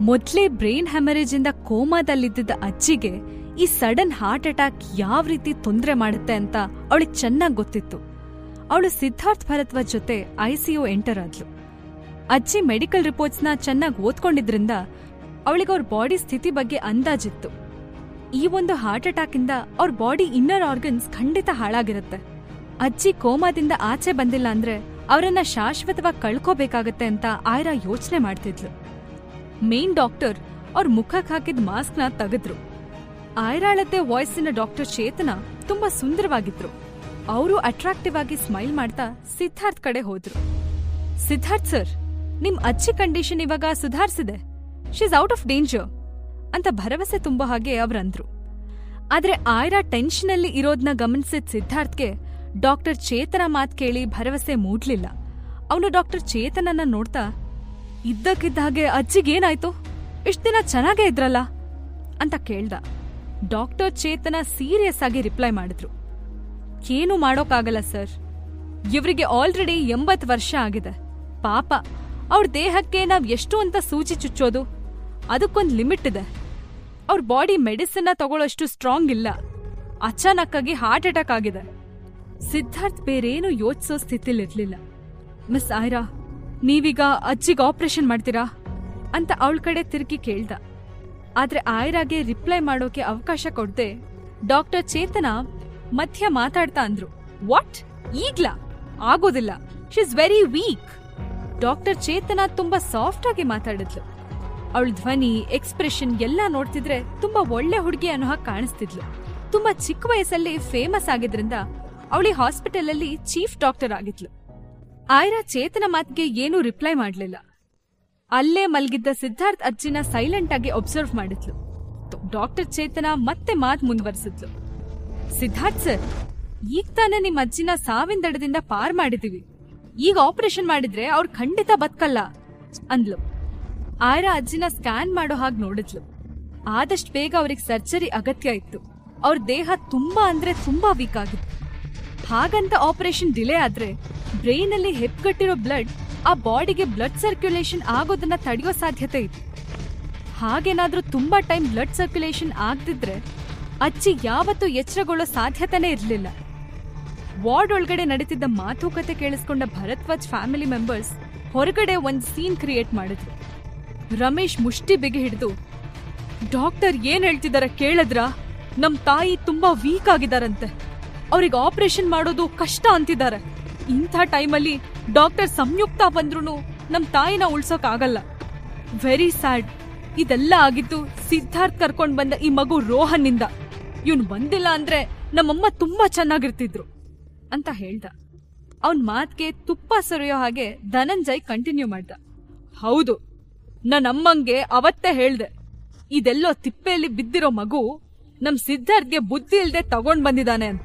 ಮೊದ್ಲೇ brain haemorrhage ಇಂದ ಕೋಮಾದಲ್ಲಿದ್ದ ಅಜ್ಜಿಗೆ ಈ ಸಡನ್ ಹಾರ್ಟ್ ಅಟ್ಯಾಕ್ ಯಾವ ರೀತಿ ತೊಂದರೆ ಮಾಡುತ್ತೆ ಅಂತ ಅವಳಿಗೆ ಚೆನ್ನಾಗಿ ಗೊತ್ತಿತ್ತು. ಅವಳು ಸಿದ್ಧಾರ್ಥ್ ಭರತ್ವ ಜೊತೆ ಐಸಿಯು ಎಂಟರ್ ಆದ್ಲು ಅಜ್ಜಿ ಮೆಡಿಕಲ್ ರಿಪೋರ್ಟ್ಸ್ನ ಚೆನ್ನಾಗಿ ಓದ್ಕೊಂಡಿದ್ರಿಂದ ಅವಳಿಗೆ ಅವ್ರ ಬಾಡಿ ಸ್ಥಿತಿ ಬಗ್ಗೆ ಅಂದಾಜಿತ್ತು. ಈ ಒಂದು ಹಾರ್ಟ್ ಅಟ್ಯಾಕ್ ಇಂದ ಅವ್ರ ಬಾಡಿ ಇನ್ನರ್ ಆರ್ಗನ್ಸ್ ಖಂಡಿತ ಹಾಳಾಗಿರುತ್ತೆ. ಅಜ್ಜಿ ಕೋಮಾದಿಂದ ಆಚೆ ಬಂದಿಲ್ಲ ಅಂದ್ರೆ ಅವರನ್ನ ಶಾಶ್ವತವಾಗಿ ಕಳ್ಕೋಬೇಕಾಗತ್ತೆ ಅಂತ ಆಯ್ರಾ ಯೋಚನೆ ಮಾಡ್ತಿದ್ಲು. ಮೇನ್ ಡಾಕ್ಟರ್ ಅವ್ರ ಮುಖಕ್ಕೆ ಹಾಕಿದ ನ ತೆಗೆದ್ರು. ಆಯ್ರಾಳತೆ ವಾಯ್ಸಿನ ಡಾಕ್ಟರ್ ಚೇತನ ತುಂಬಾ ಸುಂದರವಾಗಿದ್ರು. ಅವರು ಅಟ್ರಾಕ್ಟಿವ್ ಆಗಿ ಸ್ಮೈಲ್ ಮಾಡ್ತಾ ಸಿದ್ಧಾರ್ಥ್ ಕಡೆ ಹೋದ್ರು. ಸಿದ್ಧಾರ್ಥ್ ಸರ್, ನಿಮ್ ಅಚ್ಚಿ ಕಂಡೀಷನ್ ಇವಾಗ ಸುಧಾರಿಸಿದೆ. ಶೀಸ್ ಔಟ್ ಆಫ್ ಡೇಂಜರ್ ಅಂತ ಭರವಸೆ ತುಂಬೋ ಹಾಗೆ ಅವ್ರಂದ್ರು. ಆದ್ರೆ ಆಯ್ರಾ ಟೆನ್ಷನ್ ಅಲ್ಲಿ ಇರೋದ್ನ ಗಮನಿಸಿದ ಸಿದ್ಧಾರ್ಥ್ಗೆ ಡಾಕ್ಟರ್ ಚೇತನ ಮಾತ್ ಕೇಳಿ ಭರವಸೆ ಮೂಡ್ಲಿಲ್ಲ. ಅವನು ಡಾಕ್ಟರ್ ಚೇತನನ್ನ ನೋಡ್ತಾ ಇದ್ದಕ್ಕಿದ್ದ ಹಾಗೆ ಅಜ್ಜಿಗೇನಾಯ್ತು ಇಷ್ಟ ದಿನ ಚೆನ್ನಾಗೇ ಇದ್ರಲ್ಲ? ಅಂತ ಕೇಳ್ದ. ಡಾಕ್ಟರ್ ಚೇತನ ಸೀರಿಯಸ್ ಆಗಿ ರಿಪ್ಲೈ ಮಾಡಿದ್ರು. ಏನು ಮಾಡೋಕ್ಕಾಗಲ್ಲ ಸರ್. ಇವರಿಗೆ ಆಲ್ರೆಡಿ ಎಂಬತ್ ವರ್ಷ ಆಗಿದೆ. ಪಾಪ, ಅವ್ರ ದೇಹಕ್ಕೆ ನಾವ್ ಎಷ್ಟು ಅಂತ ಸೂಚಿ ಚುಚ್ಚೋದು? ಅದಕ್ಕೊಂದ್ ಲಿಮಿಟ್ ಇದೆ. ಅವ್ರ ಬಾಡಿ ಮೆಡಿಸಿನ್ನ ತಗೊಳ್ಳೋಷ್ಟು ಸ್ಟ್ರಾಂಗ್ ಇಲ್ಲ. ಅಚಾನಕ್ಕಾಗಿ ಹಾರ್ಟ್ ಅಟ್ಯಾಕ್ ಆಗಿದೆ. ಸಿದ್ಧಾರ್ಥ್ ಬೇರೇನು ಯೋಚಿಸೋ ಸ್ಥಿತಿಲಿರ್ಲಿಲ್ಲ. ಮಿಸ್ ಆಯ್ರಾ ನೀವೀಗ ಅಜ್ಜಿಗೆ ಆಪರೇಷನ್ ಮಾಡ್ತೀರಾ? ಅಂತ ಅವಳ ಕಡೆ ತಿರುಗಿ ಕೇಳ್ದ. ಆದ್ರೆ ಆಯ್ರಾಗೆ ರಿಪ್ಲೈ ಮಾಡೋಕೆ ಅವಕಾಶ ಕೊಡದೆ ಡಾಕ್ಟರ್ ಚೇತನ ಮಧ್ಯ ಮಾತಾಡ್ತಾ ಅಂದ್ರು. ವಾಟ್? ಈಗ್ಲಾ? ಆಗೋದಿಲ್ಲ. She is very weak doctor Chetana ತುಂಬಾ ಸಾಫ್ಟ್ ಆಗಿ ಮಾತಾಡಿದ್ಲು. ಅವಳ ಧ್ವನಿ ಎಕ್ಸ್ಪ್ರೆಷನ್ ಎಲ್ಲ ನೋಡ್ತಿದ್ರೆ ತುಂಬಾ ಒಳ್ಳೆ ಹುಡುಗಿ ಅನ್ನೋ ಹಾಗೆ ಕಾಣಿಸ್ತಿದ್ಲು. ತುಂಬಾ ಚಿಕ್ಕ ವಯಸ್ಸಲ್ಲಿ ಫೇಮಸ್ ಆಗಿದ್ರಿಂದ ಅವಳಿ ಹಾಸ್ಪಿಟಲ್ ಅಲ್ಲಿ ಚೀಫ್ ಡಾಕ್ಟರ್ ಆಗಿದ್ಲು. ಆಯ್ರಾ ಚೇತನ ಮಾತಿಗೆ ಏನೂ ರಿಪ್ಲೈ ಮಾಡ್ಲಿಲ್ಲ. ಅಲ್ಲೇ ಮಲಗಿದ್ದ ಸಿದ್ಧಾರ್ಥ್ ಅಜ್ಜಿನ ಸೈಲೆಂಟ್ ಆಗಿ ಒಬ್ಸರ್ವ್ ಮಾಡಿದ್ಲು. ಡಾಕ್ಟರ್ ಚೇತನ ಮತ್ತೆ ಮಾತ್ ಮುಂದುವರಿಸಿದ್ಲು. ಸಿದ್ಧಾರ್ಥ್ ಸರ್ ಈಗ ತಾನೇ ನಿಮ್ಮ ಅಜ್ಜಿನ ಸಾವಿನ ದಡದಿಂದ ಪಾರ್ ಮಾಡಿದೀವಿ. ಈಗ ಆಪರೇಷನ್ ಮಾಡಿದ್ರೆ ಅವ್ರು ಖಂಡಿತ ಬದುಕಲ್ಲ ಅಂದ್ಲು. ಆಯ್ರಾ ಅಜ್ಜಿನ ಸ್ಕ್ಯಾನ್ ಮಾಡೋ ಹಾಗೆ ನೋಡಿದ್ಲು. ಆದಷ್ಟು ಬೇಗ ಅವ್ರಿಗೆ ಸರ್ಜರಿ ಅಗತ್ಯ ಇತ್ತು. ಅವ್ರ ದೇಹ ತುಂಬಾ ಅಂದ್ರೆ ತುಂಬಾ ವೀಕ್ ಆಗಿತ್ತು. ಹಾಗಂತ ಆಪರೇಷನ್ ಡಿಲೇ ಆದ್ರೆ ಬ್ರೈನ್ ಅಲ್ಲಿ ಹೆಪ್ಗಟ್ಟಿರೋ ಬ್ಲಡ್ ಆ ಬಾಡಿಗೆ ಬ್ಲಡ್ ಸರ್ಕ್ಯುಲೇಷನ್ ಆಗೋದನ್ನ ತಡೆಯೋ ಸಾಧ್ಯತೆ ಇತ್ತು ಹಾಗೇನಾದ್ರೂ ತುಂಬಾ ಟೈಮ್ ಬ್ಲಡ್ ಸರ್ಕ್ಯುಲೇಷನ್ ಆಗದಿದ್ರೆ ಅಜ್ಜಿ ಯಾವತ್ತೂ ಎಚ್ಚರಗೊಳ್ಳೋ ಸಾಧ್ಯತೆನೇ ಇರಲಿಲ್ಲ. ವಾರ್ಡ್ ಒಳಗಡೆ ನಡೀತಿದ್ದ ಮಾತುಕತೆ ಕೇಳಿಸ್ಕೊಂಡ ಭರತ್ವಾಜ್ ಫ್ಯಾಮಿಲಿ ಮೆಂಬರ್ಸ್ ಹೊರಗಡೆ ಒಂದ್ ಸೀನ್ ಕ್ರಿಯೇಟ್ ಮಾಡಿದ್ರು. ರಮೇಶ್ ಮುಷ್ಟಿ ಬಿಗಿ ಹಿಡಿದು, ಡಾಕ್ಟರ್ ಏನ್ ಹೇಳ್ತಿದಾರೆ ಕೇಳಿದ್ರಾ? ನಮ್ ತಾಯಿ ತುಂಬಾ ವೀಕ್ ಆಗಿದಾರಂತೆ. ಅವ್ರಿಗೆ ಆಪರೇಷನ್ ಮಾಡೋದು ಕಷ್ಟ ಅಂತಿದ್ದಾರೆ. ಇಂಥ ಟೈಮಲ್ಲಿ ಡಾಕ್ಟರ್ ಸಂಯುಕ್ತ ಬಂದ್ರೂ ನಮ್ಮ ತಾಯಿನ ಉಳ್ಸೋಕ್ಕಾಗಲ್ಲ ವೆರಿ ಸ್ಯಾಡ್ ಇದೆಲ್ಲ ಆಗಿದ್ದು ಸಿದ್ಧಾರ್ಥ್ ಕರ್ಕೊಂಡ್ ಬಂದ ಈ ಮಗು ರೋಹನ್ನಿಂದ. ಇವ್ನ್ ಬಂದಿಲ್ಲ ಅಂದ್ರೆ ನಮ್ಮಮ್ಮ ತುಂಬಾ ಚೆನ್ನಾಗಿರ್ತಿದ್ರು ಅಂತ ಹೇಳ್ದ. ಅವನ್ ಮಾತ್ಗೆ ತುಪ್ಪ ಸರಿಯೋ ಹಾಗೆ ಧನಂಜಯ್ ಕಂಟಿನ್ಯೂ ಮಾಡ್ದ. ಹೌದು ನನ್ನಮ್ಮಂಗೆ ಅವತ್ತೇ ಹೇಳ್ದೆ, ಇದೆಲ್ಲೋ ತಿಪ್ಪೆಯಲ್ಲಿ ಬಿದ್ದಿರೋ ಮಗು ನಮ್ ಸಿದ್ಧಾರ್ಥ್ಗೆ ಬುದ್ಧಿ ಇಲ್ದೆ ತಗೊಂಡ್ ಬಂದಿದ್ದಾನೆ ಅಂತ.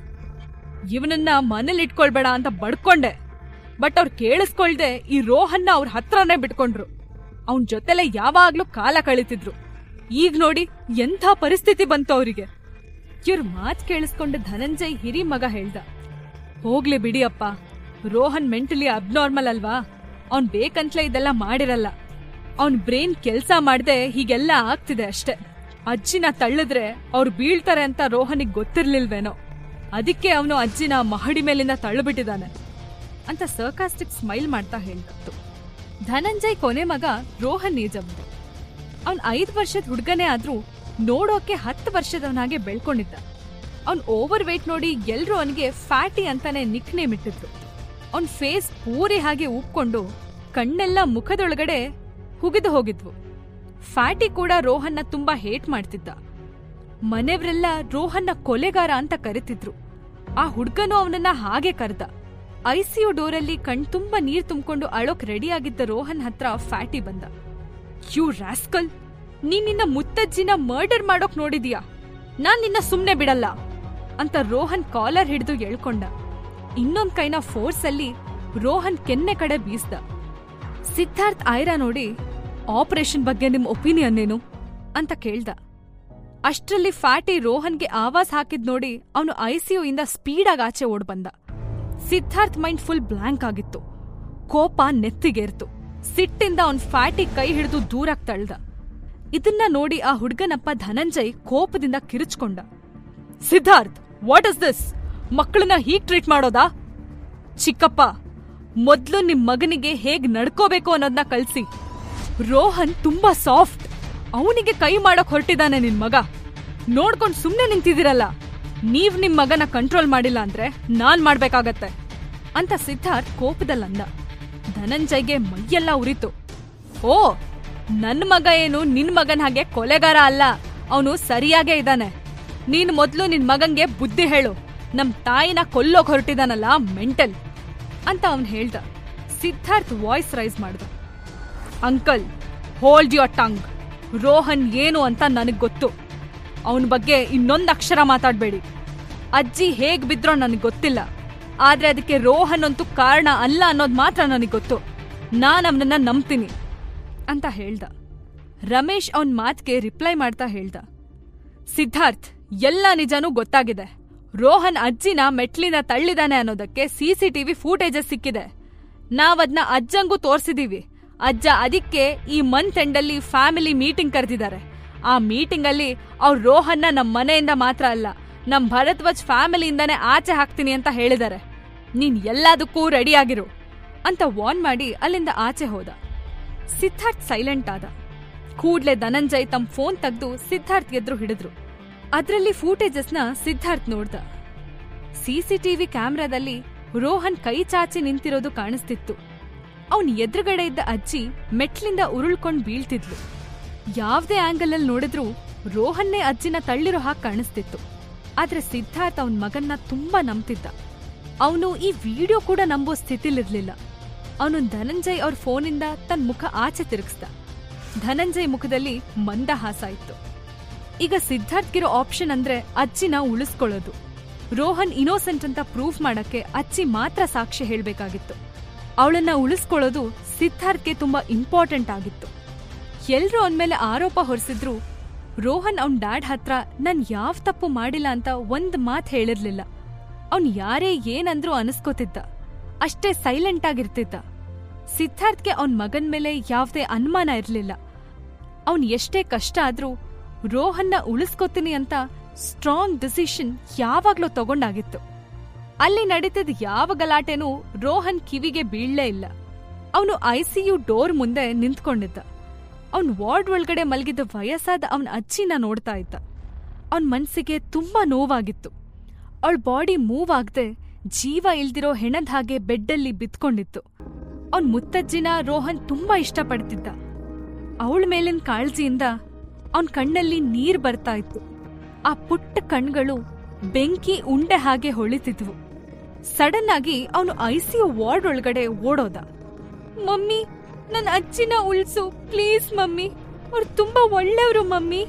ಇವನನ್ನ ಮನೇಲಿ ಇಟ್ಕೊಳ್ಬೇಡ ಅಂತ ಬಡ್ಕೊಂಡೆ. ಬಟ್ ಅವ್ರು ಕೇಳಿಸ್ಕೊಳ್ದೆ ಈ ರೋಹನ್ನ ಅವ್ರ ಹತ್ರನೇ ಬಿಟ್ಕೊಂಡ್ರು. ಅವನ್ ಜೊತೆಲೆ ಯಾವಾಗ್ಲೂ ಕಾಲ ಕಳೀತಿದ್ರು. ಈಗ ನೋಡಿ ಎಂಥ ಪರಿಸ್ಥಿತಿ ಬಂತು ಅವರಿಗೆ. ಇವ್ರ ಮಾತ್ ಕೇಳಿಸ್ಕೊಂಡು ಧನಂಜಯ್ ಹಿರಿ ಮಗ ಹೇಳ್ದ. ಹೋಗ್ಲಿ ಬಿಡಿ ಅಪ್ಪ ರೋಹನ್ ಮೆಂಟಲಿ ಅಬ್ನಾರ್ಮಲ್ ಅಲ್ವಾ? ಅವ್ನ್ ಬೇಕಂತಲೇ ಇದೆಲ್ಲ ಮಾಡಿರಲ್ಲ. ಅವ್ನ್ ಬ್ರೈನ್ ಕೆಲ್ಸ ಮಾಡ್ದೆ ಹೀಗೆಲ್ಲ ಆಗ್ತಿದೆ ಅಷ್ಟೇ. ಅಜ್ಜಿನ ತಳ್ಳಿದ್ರೆ ಅವ್ರು ಬೀಳ್ತಾರೆ ಅಂತ ರೋಹನಿಗೆ ಗೊತ್ತಿರ್ಲಿಲ್ವೇನೋ. ಅದಕ್ಕೆ ಅವನು ಅಜ್ಜಿನ ಮಹಡಿ ಮೇಲಿಂದ ತಳ್ಳುಬಿಟ್ಟಿದ್ದಾನೆ. ಅಂತ ಸರ್ಕಾಸ್ಟಿಕ್ ಸ್ಮೈಲ್ ಮಾಡ್ತಾ ಹೇಳ್ತು ಧನಂಜಯ್ ಕೊನೆ ಮಗ ರೋಹನ್ ನಿಜಮ್ದು ಅವನ್ ಐದು ವರ್ಷದ ಹುಡುಗನೇ ಆದ್ರೂ ನೋಡೋಕೆ ಹತ್ತು ವರ್ಷದವನಾಗೆ ಬೆಳ್ಕೊಂಡಿದ್ದ. ಅವ್ನ್ ಓವರ್ ವೇಟ್ ನೋಡಿ ಎಲ್ರೂ ಅವನಿಗೆ ಫ್ಯಾಟಿ ಅಂತಾನೆ ನಿಕ್ ನೇಮ್ ಇಟ್ಟಿದ್ರು. ಅವ್ನ್ ಫೇಸ್ ಪೂರಿ ಹಾಗೆ ಉಪ್ಕೊಂಡು ಕಣ್ಣೆಲ್ಲ ಮುಖದೊಳಗಡೆ ಹುಗಿದು ಹೋಗಿದ್ವು. ಫ್ಯಾಟಿ ಕೂಡ ರೋಹನ್ನ ತುಂಬಾ ಹೇಟ್ ಮಾಡ್ತಿದ್ದ. ಮನೆಯವರೆಲ್ಲ ರೋಹನ್ನ ಕೊಲೆಗಾರ ಅಂತ ಕರಿತಿದ್ರು. ಆ ಹುಡ್ಗನು ಅವನನ್ನ ಹಾಗೆ ಕರೆದ. ಐಸಿಯು ಡೋರಲ್ಲಿ ಕಣ್ ತುಂಬಾ ನೀರ್ ತುಂಬಿಕೊಂಡು ಅಳೋಕ್ ರೆಡಿ ಆಗಿದ್ದ ರೋಹನ್ ಹತ್ರ ಫ್ಯಾಟಿ ಬಂದ. You rascal! ನೀನ್ ನಿನ್ನ ಮುತ್ತಜ್ಜಿನ ಮರ್ಡರ್ ಮಾಡೋಕ್ ನೋಡಿದೀಯಾ? ನಾನ್ ನಿನ್ನ ಸುಮ್ನೆ ಬಿಡಲ್ಲ! ಅಂತ ರೋಹನ್ ಕಾಲರ್ ಹಿಡಿದು ಎಳ್ಕೊಂಡ ಇನ್ನೊಂದ್ ಕೈನ ಫೋರ್ಸ್ ಅಲ್ಲಿ ರೋಹನ್ ಕೆನ್ನೆ ಕಡೆ ಬೀಸ್ದ. ಸಿದ್ಧಾರ್ಥ್ ಆಯ್ರಾ ನೋಡಿ, ಆಪರೇಷನ್ ಬಗ್ಗೆ ನಿಮ್ ಒಪಿನಿಯನ್ ಏನು? ಅಂತ ಕೇಳ್ದ. ಅಷ್ಟ್ರಲ್ಲಿ ಫ್ಯಾಟಿ ರೋಹನ್ಗೆ ಆವಾಜ್ ಹಾಕಿದ್ ನೋಡಿ ಅವನು ಐಸಿಯು ಇಂದ ಸ್ಪೀಡಾಗಿ ಆಚೆ ಓಡ್ ಬಂದ. ಸಿದ್ಧಾರ್ಥ್ ಮೈಂಡ್ ಫುಲ್ ಬ್ಲಾಂಕ್ ಆಗಿತ್ತು. ಕೋಪ ನೆತ್ತಿಗೇರ್ತು. ಸಿಟ್ಟಿಂದ ಅವನ್ ಫ್ಯಾಟಿ ಕೈ ಹಿಡಿದು ದೂರಕ್ಕೆ ತಳ್ದ. ಇದನ್ನ ನೋಡಿ ಆ ಹುಡ್ಗನಪ್ಪ ಧನಂಜಯ್ ಕೋಪದಿಂದ ಕಿರುಚ್ಕೊಂಡ. ಸಿದ್ಧಾರ್ಥ್ ವಾಟ್ ಇಸ್ ದಿಸ್ ಮಕ್ಕಳನ್ನ ಹೀಗ್ ಟ್ರೀಟ್ ಮಾಡೋದಾ? ಚಿಕ್ಕಪ್ಪ, ಮೊದ್ಲು ನಿಮ್ ಮಗನಿಗೆ ಹೇಗ್ ನಡ್ಕೋಬೇಕು ಅನ್ನೋದನ್ನ ಕಲ್ಸಿ ರೋಹನ್ ತುಂಬಾ ಸಾಫ್ಟ್ ಅವನಿಗೆ ಕೈ ಮಾಡಕ್ ಹೊರಟಿದ್ದಾನೆ ನಿನ್ ಮಗ. ನೋಡ್ಕೊಂಡು ಸುಮ್ನೆ ನಿಂತಿದ್ದೀರಲ್ಲ. ನೀವ್ ನಿಮ್ ಮಗನ ಕಂಟ್ರೋಲ್ ಮಾಡಿಲ್ಲ ಅಂದ್ರೆ ನಾನ್ ಮಾಡ್ಬೇಕಾಗತ್ತೆ. ಅಂತ ಸಿದ್ಧಾರ್ಥ್ ಕೋಪದಲ್ಲಂದ ಧನಂಜಯ್ಗೆ ಮೈಯೆಲ್ಲ ಉರಿತು. ಓ, ನನ್ ಮಗ ಏನು ನಿನ್ ಮಗನ ಹಾಗೆ ಕೊಲೆಗಾರ ಅಲ್ಲ. ಅವನು ಸರಿಯಾಗೇ ಇದ್ದಾನೆ. ನೀನ್ ಮೊದ್ಲು ನಿನ್ ಮಗಂಗೆ ಬುದ್ಧಿ ಹೇಳು. ನಮ್ ತಾಯಿನ ಕೊಲ್ಲೋಕ್ ಹೊರಟಿದಾನಲ್ಲ ಮೆಂಟಲ್. ಅಂತ ಅವನ್ ಹೇಳ್ದ. ಸಿದ್ಧಾರ್ಥ್ ವಾಯ್ಸ್ ರೈಸ್ ಮಾಡ್ದ. Uncle hold your tongue Rohan ಏನು ಅಂತ ನನಗೆ ಗೊತ್ತು. ಅವನ ಬಗ್ಗೆ ಇನ್ನೊಂದು ಅಕ್ಷರ ಮಾತಾಡ್ಬೇಡಿ. ಅಜ್ಜಿ ಹೇಗ್ ಬಿದ್ರೋ ನನಗೆ ಗೊತ್ತಿಲ್ಲ. ಆದ್ರೆ ಅದಕ್ಕೆ ರೋಹನ್ ಅಂತೂ ಕಾರಣ ಅಲ್ಲ ಅನ್ನೋದ್ ಮಾತ್ರ ನನಗ್ ಗೊತ್ತು. ನಾನ್ ಅವನನ್ನ ನಂಬ್ತೀನಿ ಅಂತ ಹೇಳ್ದ. ರಮೇಶ್ ಅವನ ಮಾತ್ಗೆ ರಿಪ್ಲೈ ಮಾಡ್ತಾ ಹೇಳ್ದ. ಸಿದ್ಧಾರ್ಥ್, ಎಲ್ಲ ನಿಜನೂ ಗೊತ್ತಾಗಿದೆ. ರೋಹನ್ ಅಜ್ಜಿನ ಮೆಟ್ಲಿನ ತಳ್ಳಿದಾನೆ ಅನ್ನೋದಕ್ಕೆ ಸಿಸಿಟಿವಿ ಫೂಟೇಜಸ್ ಸಿಕ್ಕಿದೆ. ನಾವದ್ನ ಅಜ್ಜಂಗೂ ತೋರ್ಸಿದೀವಿ. ಅಜ್ಜ ಅದಕ್ಕೆ ಈ ಮಂತ್ ಎಂಡಲ್ಲಿ ಫ್ಯಾಮಿಲಿ ಮೀಟಿಂಗ್ ಕರೆದಿದ್ದಾರೆ. ಆ ಮೀಟಿಂಗ್ ಅಲ್ಲಿ ಅವ್ರು ರೋಹನ್ನ ನಮ್ಮ ಮನೆಯಿಂದ ಮಾತ್ರ ಅಲ್ಲ ನಮ್ಮ ಭರದ್ವಾಜ್ ಫ್ಯಾಮಿಲಿಯಿಂದನೇ ಆಚೆ ಹಾಕ್ತೀನಿ ಅಂತ ಹೇಳಿದ್ದಾರೆ. ನೀನ್ ಎಲ್ಲದಕ್ಕೂ ರೆಡಿ ಆಗಿರು ಅಂತ ವಾರ್ನ್ ಮಾಡಿ ಅಲ್ಲಿಂದ ಆಚೆ ಹೋದ. ಸಿದ್ಧಾರ್ಥ್ ಸೈಲೆಂಟ್ ಆದ. ಕೂಡ್ಲೆ ಧನಂಜಯ್ ತಮ್ಮ ಫೋನ್ ತೆಗೆದು ಸಿದ್ಧಾರ್ಥ್ ಎದುರು ಹಿಡಿದ್ರು. ಅದರಲ್ಲಿ ಫೂಟೇಜಸ್ನ ಸಿದ್ಧಾರ್ಥ್ ನೋಡ್ದ. ಸಿಸಿಟಿವಿ ಕ್ಯಾಮ್ರಾದಲ್ಲಿ ರೋಹನ್ ಕೈ ಚಾಚಿ ನಿಂತಿರೋದು ಕಾಣಿಸ್ತಿತ್ತು. ಅವನ್ ಎದುರುಗಡೆ ಇದ್ದ ಅಜ್ಜಿ ಮೆಟ್ಲಿಂದ ಉರುಳ್ಕೊಂಡ್ ಬೀಳ್ತಿದ್ಲು. ಯಾವ್ದೇ ಆಂಗಲ್ ಅಲ್ಲಿ ನೋಡಿದ್ರೂ ರೋಹನ್ನೇ ಅಜ್ಜಿನ ತಳ್ಳಿರೋ ಹಾಗೆ ಕಾಣಿಸ್ತಿತ್ತು. ಆದ್ರೆ ಸಿದ್ಧಾರ್ಥ್ ಅವನ್ ಮಗನ್ನ ತುಂಬಾ ನಂಬ್ತಿದ್ದ. ಅವನು ಈ ವಿಡಿಯೋ ಕೂಡ ನಂಬೋ ಸ್ಥಿತಿಲಿರ್ಲಿಲ್ಲ. ಅವನು ಧನಂಜಯ್ ಅವ್ರ ಫೋನಿಂದ ತನ್ನ ಮುಖ ಆಚೆ ತಿರುಗಿಸ್ದ. ಧನಂಜಯ್ ಮುಖದಲ್ಲಿ ಮಂದಹಾಸ ಇತ್ತು. ಈಗ ಸಿದ್ಧಾರ್ಥ್ಗಿರೋ ಆಪ್ಷನ್ ಅಂದ್ರೆ ಅಜ್ಜಿನ ಉಳಿಸ್ಕೊಳ್ಳೋದು. ರೋಹನ್ ಇನೋಸೆಂಟ್ ಅಂತ ಪ್ರೂಫ್ ಮಾಡಕ್ಕೆ ಅಜ್ಜಿ ಮಾತ್ರ ಸಾಕ್ಷಿ ಹೇಳ್ಬೇಕಾಗಿತ್ತು. ಅವಳನ್ನ ಉಳಿಸ್ಕೊಳ್ಳೋದು ಸಿದ್ಧಾರ್ಥ್ಗೆ ತುಂಬಾ ಇಂಪಾರ್ಟೆಂಟ್ ಆಗಿತ್ತು. ಎಲ್ರೂ ಅವನ್ಮೇಲೆ ಆರೋಪ ಹೊರಿಸಿದ್ರು, ರೋಹನ್ ಅವನ್ ಡ್ಯಾಡ್ ಹತ್ರ ನನ್ ಯಾವ ತಪ್ಪು ಮಾಡಿಲ್ಲ ಅಂತ ಒಂದ್ ಮಾತ್ ಹೇಳಿರ್ಲಿಲ್ಲ. ಅವ್ನ್ ಯಾರೇ ಏನಂದ್ರು ಅನಿಸ್ಕೋತಿದ್ದ, ಅಷ್ಟೇ ಸೈಲೆಂಟ್ ಆಗಿರ್ತಿದ್ದ. ಸಿದ್ಧಾರ್ಥ್ಗೆ ಅವನ್ ಮಗನ್ ಮೇಲೆ ಯಾವ್ದೇ ಅನುಮಾನ ಇರ್ಲಿಲ್ಲ. ಅವನ್ ಎಷ್ಟೇ ಕಷ್ಟ ಆದ್ರೂ ರೋಹನ್ನ ಉಳಿಸ್ಕೋತೀನಿ ಅಂತ ಸ್ಟ್ರಾಂಗ್ ಡಿಸಿಷನ್ ಯಾವಾಗ್ಲೂ ತಗೊಂಡಾಗಿತ್ತು. ಅಲ್ಲಿ ನಡೀತಿದ್ ಯಾವ ಗಲಾಟೆನೂ ರೋಹನ್ ಕಿವಿಗೆ ಬೀಳ್ಲೇ ಇಲ್ಲ. ಅವನು ಐಸಿಯು ಡೋರ್ ಮುಂದೆ ನಿಂತ್ಕೊಂಡಿದ್ದ. ಅವನ್ ವಾರ್ಡ್ ಒಳಗಡೆ ಮಲಗಿದ್ದ ವಯಸ್ಸಾದ ಅವನ ಅಜ್ಜಿನ ನೋಡ್ತಾ ಇದ್ದ. ಅವನ್ ಮನ್ಸಿಗೆ ತುಂಬಾ ನೋವಾಗಿತ್ತು. ಅವಳ ಬಾಡಿ ಮೂವ್ ಆಗದೆ ಜೀವ ಇಲ್ದಿರೋ ಹೆಣದ ಹಾಗೆ ಬೆಡ್ಡಲ್ಲಿ ಬಿತ್ಕೊಂಡಿತ್ತು. ಅವನ್ ಮುತ್ತಜ್ಜಿನ ರೋಹನ್ ತುಂಬಾ ಇಷ್ಟಪಡ್ತಿದ್ದ. ಅವಳ ಮೇಲಿನ ಕಾಳಜಿಯಿಂದ ಅವನ್ ಕಣ್ಣಲ್ಲಿ ನೀರ್ ಬರ್ತಾ ಇತ್ತು. ಆ ಪುಟ್ಟ ಕಣ್ಗಳು ಬೆಂಕಿ ಉಂಡೆ ಹಾಗೆ ಹೊಳಿತಿದ್ವು. ಸಡನ್ ಆಗಿ ಅವನು ಐಸಿಯು ವಾರ್ಡ್ ಒಳಗಡೆ ಓಡೋದ. ಮಮ್ಮಿ ನನ್ನ ಅಜ್ಜಿನ ಉಳಿಸು, ಪ್ಲೀಸ್ ಮಮ್ಮಿ. ಅವ್ರು ತುಂಬಾ ಒಳ್ಳೆಯವರು ಮಮ್ಮಿ.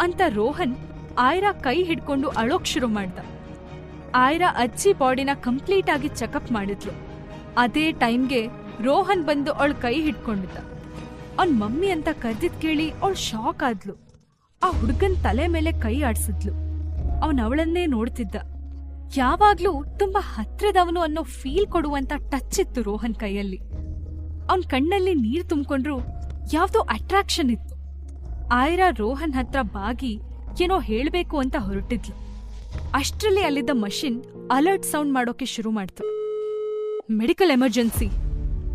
ಅಂತ ರೋಹನ್ ಆಯ್ರಾ ಕೈ ಹಿಡ್ಕೊಂಡು ಅಳೋಕ್ ಶುರು ಮಾಡ್ದ. ಆಯ್ರಾ ಅಜ್ಜಿ ಬಾಡಿನ ಕಂಪ್ಲೀಟ್ ಆಗಿ ಚೆಕಪ್ ಮಾಡಿದ್ಲು. ಅದೇ ಟೈಮ್ಗೆ ರೋಹನ್ ಬಂದು ಅವಳ ಕೈ ಹಿಡ್ಕೊಂಡಿದ್ದ. ಅವನ್ ಮಮ್ಮಿ ಅಂತ ಕರೆದಿದ್ ಕೇಳಿ ಅವಳು ಶಾಕ್ ಆದ್ಲು. ಆ ಹುಡುಗನ್ ತಲೆ ಮೇಲೆ ಕೈ ಆಡ್ಸಿದ್ಲು. ಅವನ್ ಅವಳನ್ನೇ ನೋಡ್ತಿದ್ದ. ಯಾವಾಗ್ಲೂ ತುಂಬಾ ಹತ್ರದವನು ಅನ್ನೋ ಫೀಲ್ ಕೊಡುವಂತ ಟಚ್ ಇತ್ತು ರೋಹನ್ ಕೈಯಲ್ಲಿ. ಅವನ್ ಕಣ್ಣಲ್ಲಿ ನೀರ್ ತುಂಬಿಕೊಂಡ್ರು ಯಾವ್ದೋ ಅಟ್ರಾಕ್ಷನ್ ಇತ್ತು. ಆಯ್ರಾ ರೋಹನ್ ಹತ್ರ ಬಾಗಿ ಏನೋ ಹೇಳ್ಬೇಕು ಅಂತ ಹೊರಟಿದ್ಲು. ಅಷ್ಟರಲ್ಲಿ ಅಲ್ಲಿದ್ದ ಮಷಿನ್ ಅಲರ್ಟ್ ಸೌಂಡ್ ಮಾಡೋಕೆ ಶುರು ಮಾಡ್ತು. ಮೆಡಿಕಲ್ ಎಮರ್ಜೆನ್ಸಿ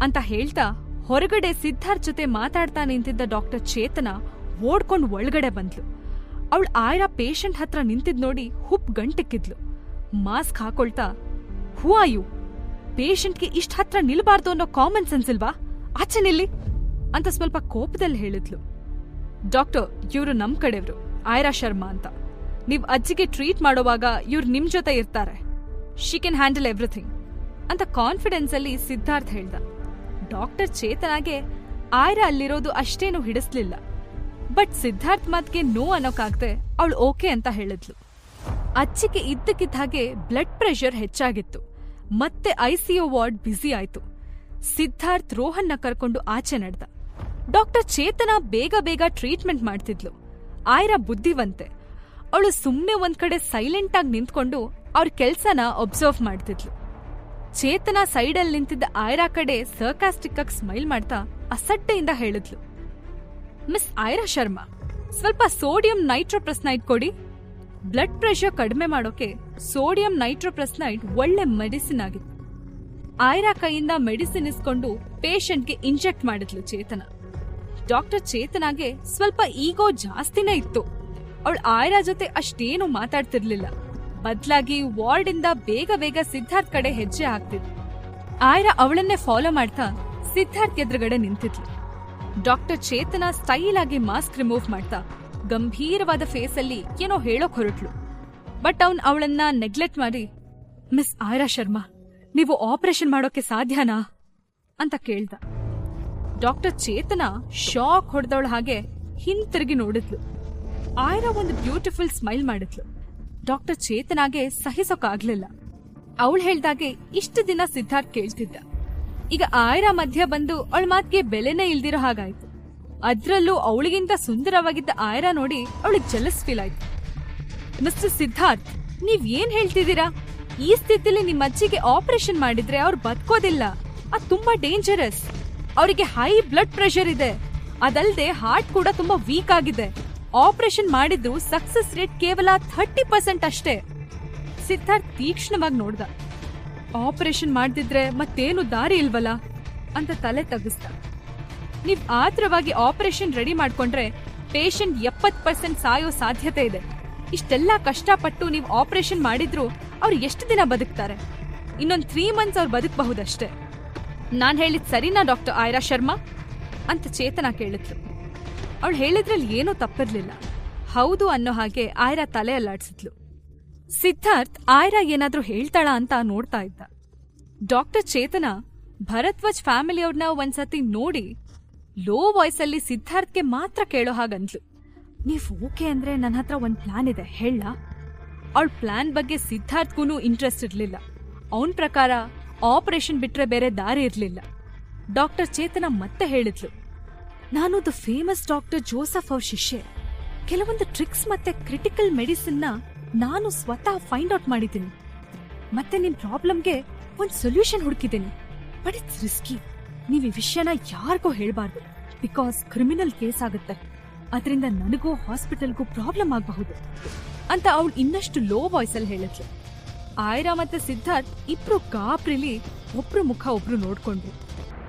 ಅಂತ ಹೇಳ್ತಾ ಹೊರಗಡೆ ಸಿದ್ಧಾರ್ಥ್ ಜೊತೆ ಮಾತಾಡ್ತಾ ನಿಂತಿದ್ದ ಡಾಕ್ಟರ್ ಚೇತನ ಓಡ್ಕೊಂಡು ಒಳಗಡೆ ಬಂದ್ಲು. ಅವಳು ಆಯ್ರಾ ಪೇಷಂಟ್ ಹತ್ರ ನಿಂತಿದ್ ನೋಡಿ ಹುಪ್ ಗಂಟಕ್ಕಿದ್ಲು. ಮಾಸ್ಕ್ ಹಾಕೊಳ್ತಾ ಹೂ ಆಯು ಪೇಷಂಟ್ಗೆ ಇಷ್ಟ ಹತ್ರ ನಿಲ್ಬಾರ್ದು ಅನ್ನೋ ಕಾಮನ್ ಸೆನ್ಸ್ ಇಲ್ವಾ? ಆಚೆ ನಿಲ್ಲಿ! ಅಂತ ಸ್ವಲ್ಪ ಕೋಪದಲ್ಲಿ ಹೇಳಿದ್ಲು. ಡಾಕ್ಟರ್ ಇವರು ನಮ್ ಕಡೆಯವರು ಆಯ್ರಾ ಶರ್ಮಾ ಅಂತ. ನೀವ್ ಅಜ್ಜಿಗೆ ಟ್ರೀಟ್ ಮಾಡೋವಾಗ ಇವ್ರು ನಿಮ್ ಜೊತೆ ಇರ್ತಾರೆ. ಶಿ ಕ್ಯಾನ್ ಹ್ಯಾಂಡಲ್ ಎವ್ರಿಥಿಂಗ್ ಅಂತ ಕಾನ್ಫಿಡೆನ್ಸ್ ಅಲ್ಲಿ ಸಿದ್ಧಾರ್ಥ್ ಹೇಳ್ದ. ಡಾಕ್ಟರ್ ಚೇತನಾಗೆ ಆಯ್ರಾ ಅಲ್ಲಿರೋದು ಅಷ್ಟೇನು ಹಿಡಿಸ್ಲಿಲ್ಲ. ಬಟ್ ಸಿದ್ಧಾರ್ಥ್ ಮಾತ್ಗೆ ನೋ ಅನ್ನೋಕಾಗ್ದೆ ಅವಳು ಓಕೆ ಅಂತ ಹೇಳಿದ್ಲು. ಅಚ್ಚಿಗೆ ಇದ್ದಕ್ಕಿದ್ದ ಹಾಗೆ ಬ್ಲಡ್ ಪ್ರೆಷರ್ ಹೆಚ್ಚಾಗಿತ್ತು. ಮತ್ತೆ ಐಸಿಯು ವಾರ್ಡ್ ಬ್ಯುಸಿ ಆಯ್ತು. ಸಿದ್ಧಾರ್ಥ್ ರೋಹನ್ನ ಕರ್ಕೊಂಡು ಆಚೆ ನಡೆದ. ಡಾಕ್ಟರ್ ಚೇತನ ಬೇಗ ಬೇಗ ಟ್ರೀಟ್ಮೆಂಟ್ ಮಾಡ್ತಿದ್ಲು. ಆಯ್ರಾ ಬುದ್ಧಿವಂತೆ. ಅವಳು ಸುಮ್ಮನೆ ಒಂದ್ ಕಡೆ ಸೈಲೆಂಟ್ ಆಗಿ ನಿಂತ್ಕೊಂಡು ಅವ್ರ ಕೆಲ್ಸನ ಒಬ್ಸರ್ವ್ ಮಾಡ್ತಿದ್ಲು. ಚೇತನ ಸೈಡಲ್ಲಿ ನಿಂತಿದ್ದ ಆಯ್ರಾ ಕಡೆ ಸರ್ಕಾಸ್ಟಿಕ್ ಆಗಿ ಸ್ಮೈಲ್ ಮಾಡ್ತಾ ಅಸಡ್ಡೆಯಿಂದ ಹೇಳಿದ್ಲು. ಮಿಸ್ ಐರಾ ಶರ್ಮಾ, ಸ್ವಲ್ಪ ಸೋಡಿಯಂ ನೈಟ್ರೋಪ್ರಸ್ನೈಡ್ ಕೊಡಿ. ಬ್ಲಡ್ ಪ್ರೆಷರ್ ಕಡಿಮೆ ಮಾಡೋಕೆ ಸೋಡಿಯಂ ನೈಟ್ರೋಪ್ರಸ್ನೈಡ್ ಒಳ್ಳೆ ಮೆಡಿಸಿನ್ ಆಗಿತ್ತು. ಐರಾ ಕೈಯಿಂದ ಮೆಡಿಸಿನ್ ಇಸ್ಕೊಂಡು ಪೇಷಂಟ್ಗೆ ಇಂಜೆಕ್ಟ್ ಮಾಡಿದ್ಲು ಚೇತನ. ಡಾಕ್ಟರ್ ಚೇತನಾಗೆ ಸ್ವಲ್ಪ ಈಗೋ ಜಾಸ್ತಿನೇ ಇತ್ತು. ಅವಳು ಆಯ್ರಾ ಜೊತೆ ಅಷ್ಟೇನು ಮಾತಾಡ್ತಿರ್ಲಿಲ್ಲ. ಬದಲಾಗಿ ವಾರ್ಡ್ ಇಂದ ಬೇಗ ಬೇಗ ಸಿದ್ಧಾರ್ಥ್ ಕಡೆ ಹೆಜ್ಜೆ ಹಾಕ್ತಿದ್ಲು. ಆಯ್ರಾ ಅವಳನ್ನೇ ಫಾಲೋ ಮಾಡ್ತಾ ಸಿದ್ಧಾರ್ಥ್ ಎದುರುಗಡೆ ನಿಂತಿದ್ಲು. ಡಾಕ್ಟರ್ ಚೇತನ ಸ್ಟೈಲ್ ಆಗಿ ಮಾಸ್ಕ್ ರಿಮೂವ್ ಮಾಡ್ತಾ ಗಂಭೀರವಾದ ಫೇಸ್ ಅಲ್ಲಿ ಏನೋ ಹೇಳೋಕ್ ಹೊರಟ್ಲು. ಬಟ್ ಅವನ್ ಅವಳನ್ನ ನೆಗ್ಲೆಕ್ಟ್ ಮಾಡಿ, ಮಿಸ್ ಆಯರಾ ಶರ್ಮಾ, ನೀವು ಆಪರೇಷನ್ ಮಾಡೋಕೆ ಸಾಧ್ಯನಾ? ಅಂತ ಕೇಳ್ದ. ಡಾಕ್ಟರ್ ಚೇತನ ಶಾಕ್ ಹೊಡೆದವಳ ಹಾಗೆ ಹಿಂತಿರುಗಿ ನೋಡಿದ್ಲು. ಆಯ್ರಾ ಒಂದು ಬ್ಯೂಟಿಫುಲ್ ಸ್ಮೈಲ್ ಮಾಡಿದ್ಲು. ಡಾಕ್ಟರ್ ಚೇತನಾಗೆ ಸಹಿಸೋಕಾಗ್ಲಿಲ್ಲ. ಅವಳು ಹೇಳ್ದಾಗೆ ಇಷ್ಟು ದಿನ ಸಿದ್ಧಾರ್ಥ್ ಕೇಳ್ತಿದ್ದ. ಈಗ ಆಯ್ರ ಮಧ್ಯ ಬಂದು ಅವಳ ಮಾತಿಗೆ ಬೆಲೆನೇ ಇಲ್ದಿರೋ ಹಾಗಾಯ್ತು. ಅದ್ರಲ್ಲೂ ಅವಳಿಗಿಂತ ಸುಂದರವಾಗಿದ್ದ ಆಯ್ರ ನೋಡಿ ಅವಳಿಗೆ ಜಲಸ್ ಫೀಲ್ ಆಯ್ತು. ಮಿಸ್ಟರ್ ಸಿದ್ಧಾರ್ಥ್ ನೀವ್ ಏನ್ ಹೇಳ್ತಿದ್ದೀರಾ? ಈ ಸ್ಥಿತಿಲಿ ನಿಮ್ಮ ಅಜ್ಜಿಗೆ ಆಪರೇಷನ್ ಮಾಡಿದ್ರೆ ಅವ್ರು ಬದುಕೋದಿಲ್ಲ. ಅದು ತುಂಬಾ ಡೇಂಜರಸ್ ಅವರಿಗೆ ಹೈ ಬ್ಲಡ್ ಪ್ರೆಷರ್ ಇದೆ. ಅದಲ್ಲದೆ ಹಾರ್ಟ್ ಕೂಡ ತುಂಬಾ ವೀಕ್ ಆಗಿದೆ. ಆಪರೇಷನ್ ಮಾಡಿದ್ರು ಸಕ್ಸಸ್ ರೇಟ್ ಕೇವಲ ಥರ್ಟಿ ಪರ್ಸೆಂಟ್ ಅಷ್ಟೇ. ಸಿದ್ಧಾರ್ಥ್ ತೀಕ್ಷ್ಣವಾಗಿ ನೋಡ್ದ. ಆಪರೇಷನ್ ಮಾಡ್ದಿದ್ರೆ ಮತ್ತೇನು ದಾರಿ ಇಲ್ವಲ್ಲ ಅಂತ ತಲೆ ತಗ್ಗಿಸ್ದ. ನೀವ್ ಆತ್ರವಾಗಿ ಆಪರೇಷನ್ ರೆಡಿ ಮಾಡ್ಕೊಂಡ್ರೆ ಪೇಷಂಟ್ ಎಪ್ಪತ್ ಪರ್ಸೆಂಟ್ ಸಾಯೋ ಸಾಧ್ಯತೆ ಇದೆ. ಇಷ್ಟೆಲ್ಲ ಕಷ್ಟಪಟ್ಟು ನೀವು ಆಪರೇಷನ್ ಮಾಡಿದ್ರು ಅವ್ರು ಎಷ್ಟು ದಿನ ಬದುಕ್ತಾರೆ? ಇನ್ನೊಂದ್ ತ್ರೀ ಮಂತ್ಸ್ ಅವ್ರು ಬದುಕಬಹುದಷ್ಟೇ. ನಾನ್ ಹೇಳಿದ್ ಸರಿನಾ ಡಾಕ್ಟರ್ ಆಯ್ರಾ ಶರ್ಮಾ? ಅಂತ ಚೇತನ ಕೇಳಿದ್ರು. ಅವಳು ಹೇಳಿದ್ರಲ್ಲಿ ಏನೂ ತಪ್ಪಿರ್ಲಿಲ್ಲ. ಹೌದು ಅನ್ನೋ ಹಾಗೆ ಆಯ್ರಾ ತಲೆ ಅಲ್ಲಾಡ್ಸಿದ್ಲು. ಸಿದ್ಧಾರ್ಥ್ ಆಯ್ರಾ ಏನಾದ್ರೂ ಹೇಳ್ತಾಳ ಅಂತ ನೋಡ್ತಾ ಇದ್ದ. ಡಾಕ್ಟರ್ ಚೇತನ ಭರತ್ವಾಜ್ ಫ್ಯಾಮಿಲಿಯವ್ರನ್ನ ಒಂದ್ಸತಿ ನೋಡಿ ಲೋ ವಾಯ್ಸಲ್ಲಿ ಸಿದ್ಧಾರ್ಥ್ಗೆ ಮಾತ್ರ ಕೇಳೋ ಹಾಗಂದ್ಲು. ನೀವ್ ಓಕೆ ಅಂದ್ರೆ ನನ್ನ ಹತ್ರ ಒಂದ್ ಪ್ಲಾನ್ ಇದೆ, ಹೇಳ. ಅವಳ ಪ್ಲಾನ್ ಬಗ್ಗೆ ಸಿದ್ಧಾರ್ಥ್ಗೂ ಇಂಟ್ರೆಸ್ಟ್ ಇರಲಿಲ್ಲ. ಅವನ್ ಪ್ರಕಾರ ಆಪರೇಷನ್ ಬಿಟ್ರೆ ಬೇರೆ ದಾರಿ ಇರಲಿಲ್ಲ. ಡಾಕ್ಟರ್ ಚೇತನ ಮತ್ತೆ ಹೇಳಿದ್ಲು. ನಾನು ದ ಫೇಮಸ್ ಡಾಕ್ಟರ್ ಜೋಸಫ್ ಅವ್ರ ಶಿಷ್ಯೆ. ಕೆಲವೊಂದು ಟ್ರಿಕ್ಸ್ ಮತ್ತೆ ಕ್ರಿಟಿಕಲ್ ಮೆಡಿಸಿನ್ನ ನಾನು ಸ್ವತಃ ಫೈಂಡ್ ಔಟ್ ಮಾಡಿದ್ದೀನಿ. ಮತ್ತೆ ನಿಮ್ ಪ್ರಾಬ್ಲಮ್ಗೆ ಒಂದು ಸೊಲ್ಯೂಷನ್ ಹುಡುಕಿದ್ದೀನಿ. ಬಟ್ ಇಟ್ಸ್ ರಿಸ್ಕಿ ನೀವು ಈ ವಿಷಯನ ಯಾರಿಗೂ ಹೇಳಬಾರ್ದು. ಬಿಕಾಸ್ ಕ್ರಿಮಿನಲ್ ಕೇಸ್ ಆಗುತ್ತೆ. ಅದರಿಂದ ನನಗೂ ಹಾಸ್ಪಿಟಲ್ಗೂ ಪ್ರಾಬ್ಲಮ್ ಆಗಬಹುದು. ಅಂತ ಅವಳು ಇನ್ನಷ್ಟು ಲೋ ವಾಯ್ಸಲ್ಲಿ ಹೇಳಿದ್ಲು. ಆಯ್ರಾ ಮತ್ತೆ ಸಿದ್ಧಾರ್ಥ್ ಇಬ್ರು ಕಾಪ್ರಿಲಿ ಒಬ್ರು ಮುಖ ಒಬ್ರು ನೋಡ್ಕೊಂಡ್ರು.